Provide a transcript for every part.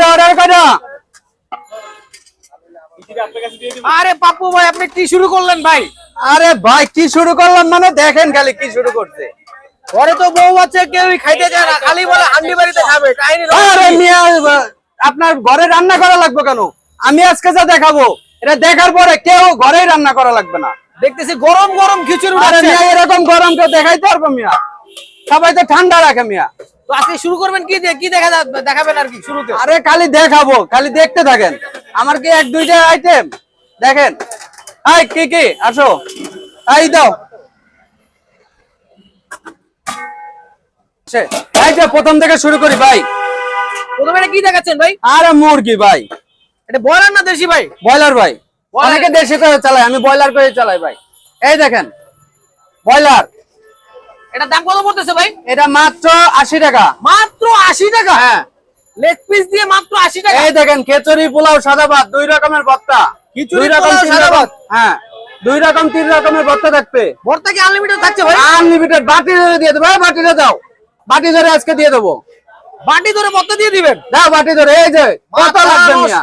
কয়টা অর্ডার কয়টা আরে পাপ্পু ভাই আপনি কি শুরু করলেন ভাই? আরে ভাই কি শুরু করলাম মানে দেখেন খালি কি শুরু করছে। ঘরে তো বউ আছে কেউই খাইতে যায় না খালি বলে হান্ডি বাড়িতে খাবে আরে মিয়া আপনার ঘরে রান্না করা লাগবে কেন? আমি আজকে যা দেখাবো এটা দেখার পরে কেউ ঘরেই রান্না করা লাগবে না। দেখতেছি গরম গরম খিচুড়ি এরকম গরম কেউ দেখাইতে পারব মিয়া? সবাই তো ঠান্ডা রাখে মিয়া। তো আজকে শুরু করবেন কি দিয়ে কি দেখা দেখাবেন আর কি শুরুতে? আরে খালি দেখাবো খালি দেখতে থাকেন। আমার কি এক দুইটা আইটেম দেখেন। এই কি কি? আসো। দাও। সে, এই যে প্রথম থেকে শুরু করি ভাই। প্রথমে এটা কি দেখাচ্ছেন ভাই? আরে মুরগি ভাই। এটা বয়লার না দেশি ভাই? ব্রয়লার ভাই। অনেকে দেশি করে চালায় আমি ব্রয়লার করে চালাই ভাই। এই দেখেন। ব্রয়লার। এটা দাম কত পড়তেছে ভাই? এটা মাত্র আশি টাকা। মাত্র আশি টাকা? হ্যাঁ। লেগ পিস দিয়ে মাত্র আশি টাকা? এই দেখেন খেচুড়ি পোলাও সাদা ভাত দুই রকমের ভর্তা। খিচুড়ি, রকম সাদা ভাত। হ্যাঁ। দুই রকম তিন রকমের ভর্তা থাকবে। ভর্তা কি আনলিমিটেড থাকছে ভাই? আনলিমিটেড বাটি ধরে দিয়ে দেবো বাটিটা দাও। বাটি ধরে আজকে দিয়ে দেবো। বাটি ধরে ভর্তা দিয়ে দিবেন? দাও বাটি ধরে এই যে কত লাগবে মিয়া?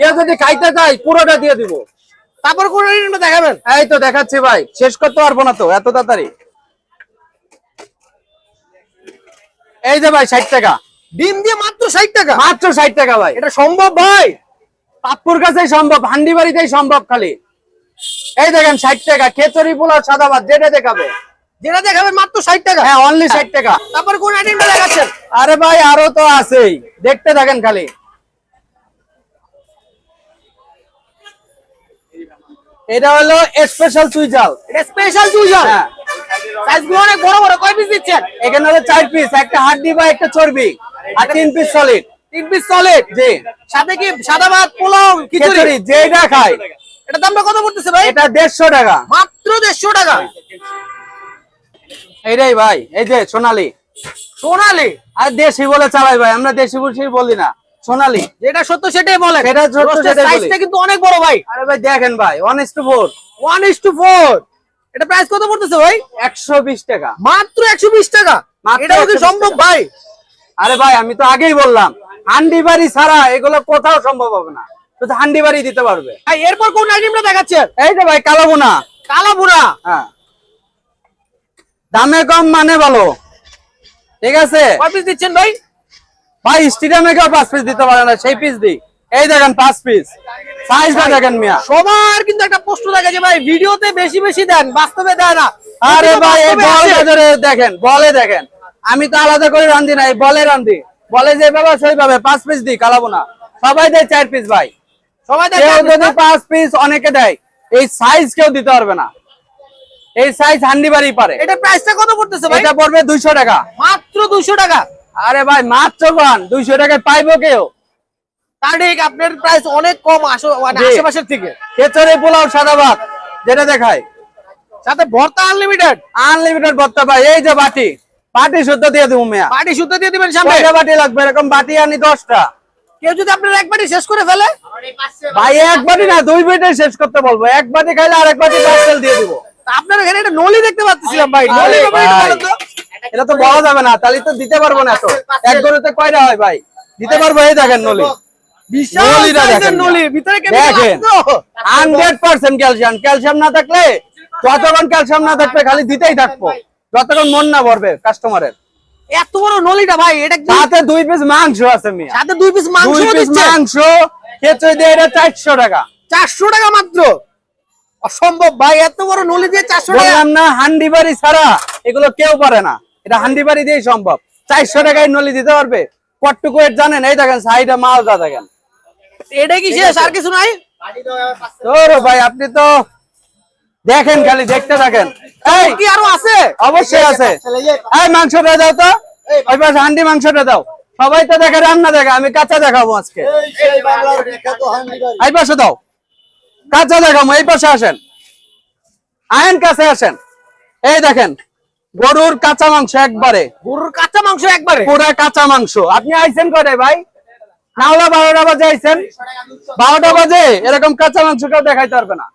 কেউ যদি খাইতে চাই পুরোটা দিয়ে দিব। তারপর কোন দেখাবেন। এই তো দেখাচ্ছি ভাই শেষ করতে পারব না তো এত তাড়াতাড়ি। এই যে ভাই ষাট টাকা। ডিম দিয়ে মাত্র ষাট টাকা? মাত্র ষাট টাকা ভাই। এটা সম্ভব ভাই? পাপ্পুর কাছেই সম্ভব হান্ডি বাড়িতেই সম্ভব খালি। এই দেখেন ষাট টাকা খেচুরি পোলাও সাদা ভাত যেটা দেখাবে। যেটা দেখাবেন মাত্র ষাট টাকা? হ্যাঁ অনলি ষাট টাকা। তারপর কোন আইটেমটা দেখাচ্ছেন? আরে ভাই আরও তো আছেই। দেখতে থাকেন খালি। এটা হলো স্পেশাল চুইজাল স্পেশাল চুইজার হ্যাঁ। সাইজগুলো অনেক বড় বড়। কয় পিস দিচ্ছেন? এখানে চার পিস একটা হাড্ডি বা একটা চর্বি আর তিন পিস সলিড তিন পিস সলিড জি। সাথে কি সাদা ভাত পোলাও খিচুড়ি? যেটা খায়। এটা দামটা কত পড়তেছে ভাই? এটা 150 টাকা। মাত্র 150 টাকা। ভাই এই যে সোনালী। সোনালী? আর দেশি বলে চালাই ভাই আমরা দেশি বলছি বলি না। সোনালী। যেটা সত্য সেটাই বলে। এটা সত্য সেটাই বলে। কিন্তু অনেক বড় ভাই। আরে ভাই দেখেন ভাই 1:4 1:4 এটা প্রাইস কত পড়তেছে ভাই? একশো বিশ টাকা। মাত্র একশো বিশ টাকা। মাত্র এটাও কি সম্ভব ভাই? আরে ভাই আমি তো আগেই বললাম হান্ডি বাড়ি ছাড়া এগুলো কোথাও সম্ভব হবে না। শুধু হান্ডি বাড়ি দিতে পারবে। ভাই এরপর কোন আইটেমটা দেখাচ্ছেন এই যে ভাই কালো বোনা। কালো বুড়া হ্যাঁ। দামে কম মানে ভালো। ঠিক আছে? কয় পিস দিচ্ছেন ভাই? ভাই স্টেডিয়ামে কেউ পাঁচ পিস দিতে পারে না সেই পিস দিই। এই দেখেন পাঁচ পিস সাইজটা দেখেন মিয়া। সবার কিন্তু একটা প্রশ্ন থাকে যে ভাই ভিডিওতে বেশি বেশি দেন বাস্তবে দেয় না। আরে ভাই এই বল ধরে দেখেন বলে দেখেন। আমি তো আলাদা করে রান্ধি না এই বলে রান্ধি বলে যেভাবে সেইভাবে পাঁচ পিস দিই কালাবো না। সবাই দেয় চার পিস ভাই। সবাই দেয় যদি পাঁচ পিস অনেকে দেয়। এই সাইজ কেউ দিতে পারবে না। এই সাইজ হান্ডি বাড়ি পারে। এটা প্রাইসটা কত পড়তেছে ভাই? এটা পড়বে দুইশো টাকা। মাত্র দুশো টাকা। আরে ভাই মাত্র পান। দুইশো টাকায় পাইবো কেউ? তার ঠিক আপনার প্রাইস অনেক কম মানে। আশেপাশের থেকে। পোলাও সাদা ভাত যেটা দেখায় সাথে ভর্তা আনলিমিটেড আনলিমিটেড ভর্তা ভাই এই যে বাটি বাটি শুদ্ধ দিয়ে দেবো মেয়া। পার্টি শুদ্ধ দিয়ে দিবেন সামনে। বাটি লাগবে? এরকম বাটি আনি দশটা। কেউ যদি আপনার একবারই শেষ করে ফেলে? ভাই এক বাটি না দুই বাটি শেষ করতে বলব। এক বাটি খাইলে আরেক বাটি পার্সেল দিয়ে দিব। আপনার এখানে একটা নলি দেখতে পাচ্ছিলাম ভাই। নলি আরে। এটা তো বলা যাবে না তাহলে তো দিতে পারব না তো। এক গরুতে কয়টা হয় ভাই? দিতে পারব এই দেখেন নলি। ক্যালসিয়াম ক্যালসিয়াম না থাকলে যতক্ষণ ক্যালসিয়াম না থাকবে খালি দিতেই থাকব। যতক্ষণ মন না ভরবে কাস্টমারের এত বড় নলিটা ভাই এটা সাথে দুই পিস মাংস আছে মিয়া। সাথে দুই পিস মাংস দুই পিস মাংস খেচড়ি দিয়ে এটা চারশো টাকা। মাত্র? অসম্ভব ভাই এত বড় নলি দিয়ে চারশো টাকা বললাম না হান্ডি বাড়ি ছাড়া এগুলো কেউ পারে না। এটা হান্ডি বাড়ি দিয়েই সম্ভব। চারশো টাকায় নলি দিতে পারবে? কটটুকু এর জানেন এই দেখেন সাইডে মালটা দেখেন। এটা কি শেষ আর কিছু নাই? ভাই আপনি তো দেখেন খালি দেখতে থাকেন। এই কি আরও আছে? অবশ্যই আছে। এই মাংসটা দাও তো। ওই পাশে হান্ডি মাংসটা দাও। সবাই তো দেখে রান্না দেখে আমি কাঁচা দেখাবো আজকে। এই পাশে দাও। কাঁচা দেখাবো এই পাশে আসেন। আইন কাছে আসেন। এই দেখেন গরুর কাঁচা মাংস একবারে। গরুর কাঁচা মাংস একবারে? পুরা কাঁচা মাংস। আপনি আইছেন করে ভাই? নাওলা বারোটা বাজে আইছেন। বারোটা বাজে এরকম কাঁচা মাংস কেউ দেখাইতে পারবে না।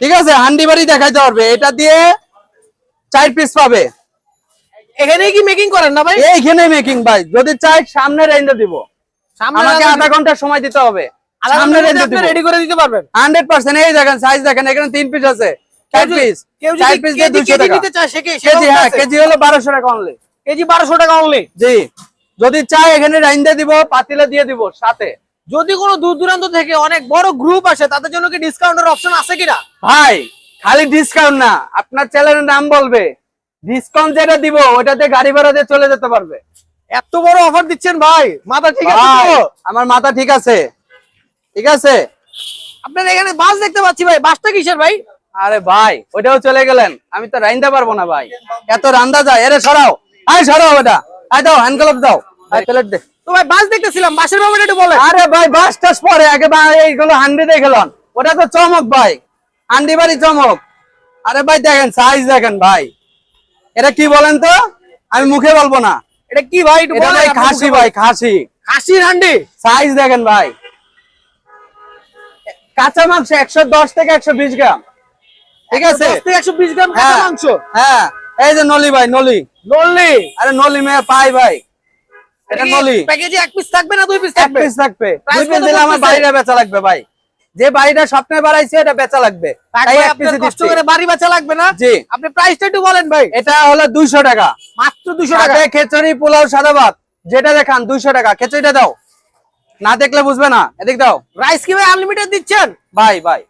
ঠিক আছে হান্ডি বাড়ি দেখাইতে পারবে। এটা দিয়ে চার পিস পাবে। এখানেই কি মেকিং করেন না ভাই? এইখানে মেকিং ভাই। যদি চাই সামনে রেঞ্জে দিব। সামনে আমাকে আধা ঘণ্টা সময় দিতে হবে। সামনে দিব। রেডি করে দিতে পারবেন। হান্ড্রেড পার্সেন্ট এই দেখেন সাইজ দেখেন এখানে তিন পিস আছে। চার পিস চার পিস দিয়ে কেজি দুইশো কেজি টাকা। কেজি হ্যাঁ কেজি হলো বারোশো টাকা অনলি কেজি বারোশো টাকা অনলি জি। যদি চাই এখানে রাইন্দে দিব পাতিলে দিয়ে দিব সাথে। যদি কোনো দূর দূরান্ত থেকে অনেক বড় গ্রুপ আসে তাদের জন্য কি ডিসকাউন্টের অপশন আছে কিনা? ভাই খালি ডিসকাউন্ট না আপনার চ্যানেলের নাম বলবে। ডিসকাউন্ট যেটা দিব ওটাতে গাড়ি ভাড়া দিয়ে চলে যেতে পারবে। এত বড় অফার দিচ্ছেন ভাই মাথা ঠিক আছে তো? আমার মাথা ঠিক আছে। ঠিক আছে? আপনার এখানে বাস দেখতে পাচ্ছি ভাই বাসটা কিসের ভাই? আরে ভাই ওটাও চলে গেলেন। আমি তো রাইন্দা পারব না ভাই। এত রান্দা যায় এরে সরাও। আয় সরাও ওটা। আয় দাও হ্যান্ড গ্লাভ দাও। আয় প্লেট দে। তো ভাই বাস দেখতেছিলাম বাসের ব্যাপারে একটু বলেন। আরে ভাই বাস টাস পরে আগে ভাই এইগুলো হান্ডি দেখলাম ওটা তো চমক ভাই। হান্ডি বাড়ি চমক। আরে ভাই দেখেন সাইজ দেখেন ভাই। এটা কি বলেন তো? আমি মুখে বলব না। এটা কি ভাই এটা ভাই খাসি ভাই। খাসি। খাসির হান্ডি? সাইজ দেখেন ভাই। কাঁচা মাংস একশো দশ থেকে একশো বিশ গ্রাম। ঠিক আছে? একশো বিশ গ্রাম কাঁচা হ্যাঁ মাংস? হ্যাঁ। এই যে নলি ভাই নলি। নলি? আরে নলি মেয়ে পাই ভাই। এটা নলি। প্যাকেজে এক পিস থাকবে না দুই পিস এক পিস থাকবে। দুই পিস দিলে আমার? বাড়িটা বেচা লাগবে ভাই। যে বাড়িটা স্বপ্নে বাড়াইছে এটা বেচা লাগবে। তাই এক পিসে কষ্ট করে বাড়ি বাঁচা লাগবে না? জি। আপনি প্রাইসটা একটু বলেন ভাই। এটা হলো দুইশো টাকা। মাত্র দুশো টাকা? সাথে পোলাও সাদা ভাত। যেটা দেখান দুইশো টাকা। খিচুড়িটা দাও। না দেখলে বুঝবে না। এদিক দাও। রাইস কি ভাই আনলিমিটেড দিচ্ছেন? ভাই ভাই।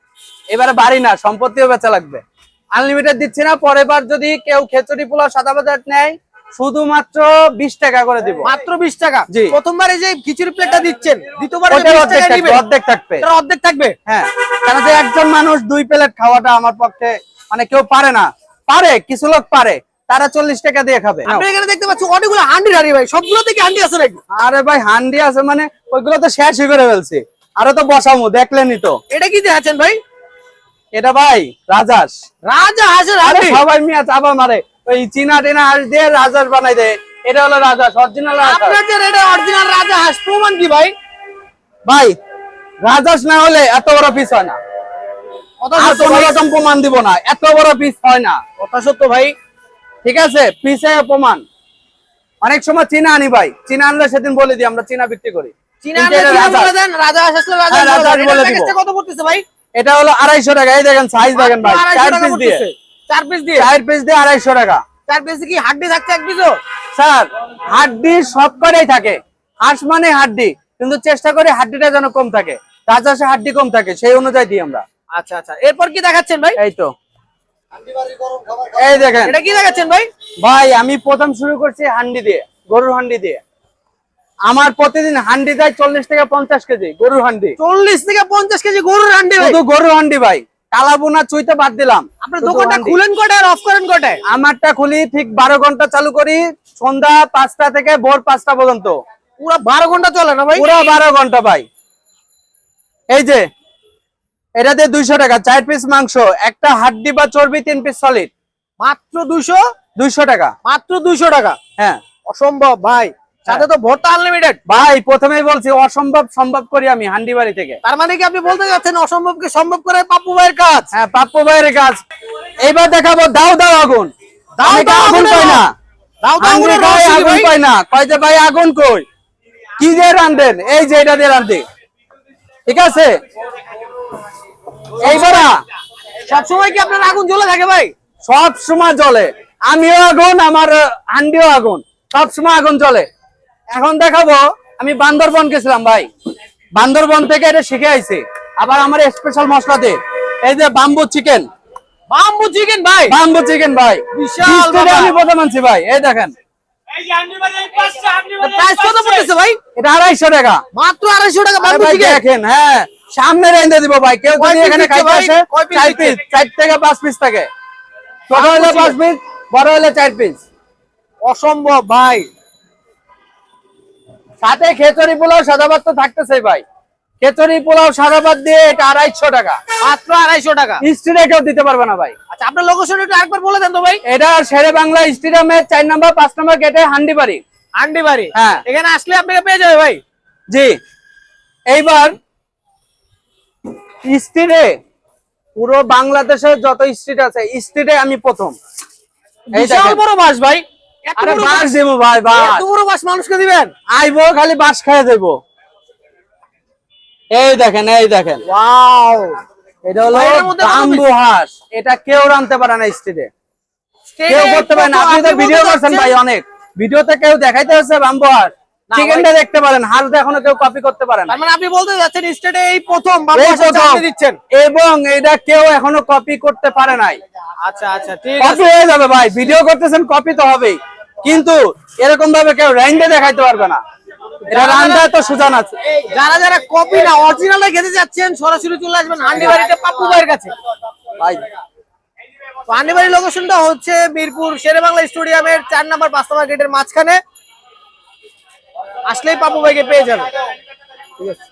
এবারে বাড়ি না সম্পত্তিও বেচা লাগবে। আনলিমিটেড দিচ্ছি না। পরের বার যদি কেউ খিচুড়ি পোলাও সাদা ভাত নেয় শুধুমাত্র বিশ টাকা করে দিব। মাত্র বিশ টাকা? জি। প্রথমবার যে খিচুড়ি প্লেটটা দিচ্ছেন দ্বিতীয়বার অর্ধেক থাকবে অর্ধেক থাকবে। অর্ধেক থাকবে? হ্যাঁ। কারণ যে একজন মানুষ দুই প্লেট খাওয়াটা আমার পক্ষে মানে কেউ পারে না। পারে কিছু লোক পারে। তারা চল্লিশ টাকা দিয়ে খাবে। আপনি এখানে দেখতে পাচ্ছেন অনেকগুলো হান্ডি হান্ডি ভাই সবগুলো থেকে হান্ডি আছে নাকি? আরে ভাই হান্ডি আছে মানে ওইগুলো তো শেষই করে ফেলছি। আরও তো বসামু দেখলেনই তো। এটা কি দেখাচ্ছেন ভাই? এটা ভাই রাজাস রাজা হান্ডি সবাই মিয়া চাপা মারে। ওই চীনা টিনা হাঁস দিয়ে রাজাস বানাই দেয়। এটা হলো রাজাস অরিজিনাল যে এটা অরিজিনাল রাজা হাঁস প্রমাণ কি ভাই? ভাই রাজাস না হলে এত বড় পিস হয় না। আর সত্য রকম প্রমাণ দিব না। এত বড় পিস হয় না। কথা সত্য ভাই। ঠিক আছে পিসে প্রমাণ। অনেক সময় চীনা আনি ভাই। চীনা আনলে সেদিন বলে দিই আমরা চীনা বিক্রি করি। এটা হলো আড়াইশো টাকা। এই দেখেন সাইজ দেখেন ভাই। চার পিস দিয়ে। চার পিস দিয়ে? চার পিস দিয়ে আড়াইশো টাকা। চার পিস কি হাড্ডি থাকছে এক পিসও স্যার হাড্ডি সব করেই থাকে। হাঁস মানে হাড্ডি কিন্তু চেষ্টা করি হাড্ডিটা যেন কম থাকে। রাজহাঁসে হাড্ডি কম থাকে সেই অনুযায়ী দিই আমরা। আচ্ছা আচ্ছা। এরপর কি দেখাচ্ছেন ভাই? এই তো। এই দেখেন। এটা কি দেখাচ্ছেন ভাই? ভাই আমি প্রথম শুরু করছি হান্ডি দিয়ে গরুর হান্ডি দিয়ে। আমার প্রতিদিন হান্ডি দেয় চল্লিশ থেকে পঞ্চাশ কেজি গরুর হান্ডি। চল্লিশ থেকে পঞ্চাশ কেজি গরুর হান্ডি শুধু গরুর হান্ডি ভাই। কালাবুনা চুইতে বাদ দিলাম। আপনার দোকানটা খুলেন কটায় অফ করেন কটায় আমারটা খুলি ঠিক বারো ঘণ্টা চালু করি সন্ধ্যা পাঁচটা থেকে ভোর পাঁচটা পর্যন্ত। পুরো বারো ঘণ্টা চলে না ভাই? পুরো বারো ঘণ্টা ভাই। এই যে এটা দিয়ে দুইশো টাকা চার পিস মাংস একটা হাড্ডি বা চর্বি তিন পিস সলিড মাত্র দুশো দুইশো টাকা। মাত্র দুইশো টাকা? হ্যাঁ। অসম্ভব ভাই। সাথে তো আনলিমিটেড ভাই প্রথমেই বলছি অসম্ভব সম্ভব করি আমি হান্ডি বাড়ি থেকে। তার মানে কি আপনি বলতে যাচ্ছেন অসম্ভবকে সম্ভব করে পাপ্পু ভাইয়ের কাজ? হ্যাঁ পাপ্পু ভাইয়ের কাজ। এইবার দেখাবো দাও দাও আগুন। দাও দাও আগুন না। দাও। দাও আগুন? না। কয় যে ভাই আগুন কই? কি দিয়ে রান্ধেন এই যে এটা দিয়ে রান্ধি ঠিক আছে? এইবার সবসময় কি আপনার আগুন জ্বলে থাকে ভাই? সব সময় জ্বলে। আমিও আগুন আমার হান্ডিও আগুন। সবসময় আগুন জ্বলে। এখন দেখাবো আমি বান্দরবন গেছিলাম ভাই। বান্দরবন থেকে এটা শিখে আইছি। আবার আমার স্পেশাল মশলাতে এই যে বাম্বু চিকেন বাম্বু চিকেন ভাই। বাম্বু চিকেন ভাই। বিশাল আমি প্রথম আনছি ভাই। এই দেখেন। টাকা। টাকা হ্যাঁ। সামনে রেঞ্জে দিব ভাই। কেউ যদি এখানে খাইতে আসে চার? পিস চার থেকে পাঁচ পিস থাকে। ছোট হলে পাঁচ। পিস বড় হলে চার পিস অসম্ভব ভাই। সাথে খেচড়ি পোলাও সাদা ভাত তো থাকতেছে ভাই। খেচড়ি পোলাও সাদা ভাত দিয়ে এটা আড়াইশো টাকা। মাত্র আড়াইশো টাকা? স্ট্রিটে কেউ দিতে পারবে না ভাই। আচ্ছা আপনার লোকেশন একটু একবার বলে দেন তো ভাই। এটা শেরে বাংলা স্টেডিয়ামের চার নম্বর পাঁচ নম্বর গেটে হান্ডি বাড়ি আন্ডি বাড়ি হ্যাঁ। এখানে আসলে আপনাকে পেয়ে যাবে ভাই। জি। এইবার স্ট্রিটে পুরো বাংলাদেশের যত স্ট্রিট আছে স্ট্রিটে আমি প্রথম। বিশাল বড় বাস ভাই। আরে বাস বাস দেবো ভাই বাস। এত বড় বাস মানুষকে দিবেন? আইবো খালি বাস খাইয়ে দেবো। এই দেখেন এই দেখেন। ওয়াও। এটা হলো ভাই, এর মধ্যে কত বাম্বু হাঁস। এটা কেউ রানতে পারে না স্টেটে কেউ করতে পারে না। আপনি তো ভিডিও করছেন ভাই অনেক। ভিডিওতে কেউ দেখাইতে হচ্ছে বাম্বু হাঁস। চিকেনটা দেখতে পারেন হাঁস এখনও কেউ কপি করতে পারে না। মানে আপনি বলতে যাচ্ছেন স্টেটে এই প্রথম দিচ্ছেন। এবং এটা কেউ এখনও কপি করতে পারে নাই। আচ্ছা আচ্ছা ঠিক কপি আছে। হয়ে যাবে ভাই। ভিডিও করতেছেন কপি তো হবেই। কিন্তু এরকম ভাবে কেউ রাইন্ডে দেখাইতে পারবে না। এটা রান্না তো সুজান আছে। যারা যারা কপি না অরিজিনাল খেতে যাচ্ছেন সরাসরি চলে আসবেন হান্ডি বাড়িতে পাপ্পু ভাইয়ের কাছে। ভাই। হান্ডি বাড়ির লোকেশনটা হচ্ছে মিরপুর শেরে বাংলা স্টেডিয়ামের চার নাম্বার পাঁচতলা গেটের মাঝখানে। আসলেই পাপ্পু ভাইকে পেয়ে ঠিক আছে।